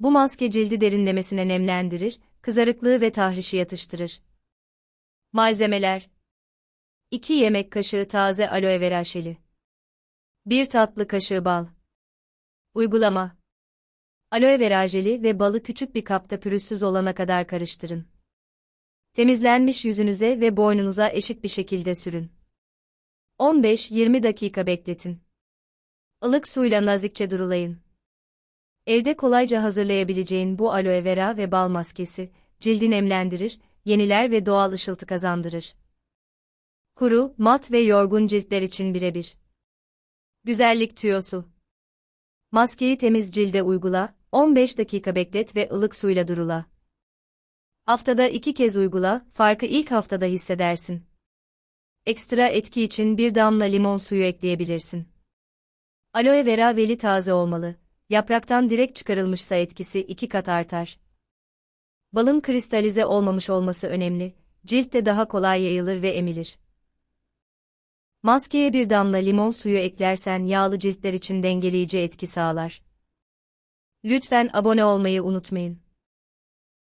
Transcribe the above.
Bu maske cildi derinlemesine nemlendirir, kızarıklığı ve tahrişi yatıştırır. Malzemeler 2 yemek kaşığı taze aloe vera jeli 1 tatlı kaşığı bal Uygulama Aloe vera jeli ve balı küçük bir kapta pürüzsüz olana kadar karıştırın. Temizlenmiş yüzünüze ve boynunuza eşit bir şekilde sürün. 15-20 dakika bekletin. Ilık suyla nazikçe durulayın. Evde kolayca hazırlayabileceğin bu aloe vera ve bal maskesi, cildi nemlendirir, yeniler ve doğal ışıltı kazandırır. Kuru, mat ve yorgun ciltler için birebir. Güzellik tüyosu. Maskeyi temiz cilde uygula, 15 dakika beklet ve ılık suyla durula. Haftada iki kez uygula, farkı ilk haftada hissedersin. Ekstra etki için bir damla limon suyu ekleyebilirsin. Aloe vera veli taze olmalı. Yapraktan direkt çıkarılmışsa etkisi iki kat artar. Balın kristalize olmamış olması önemli. Cilt de daha kolay yayılır ve emilir. Maskeye bir damla limon suyu eklersen yağlı ciltler için dengeleyici etki sağlar. Lütfen abone olmayı unutmayın.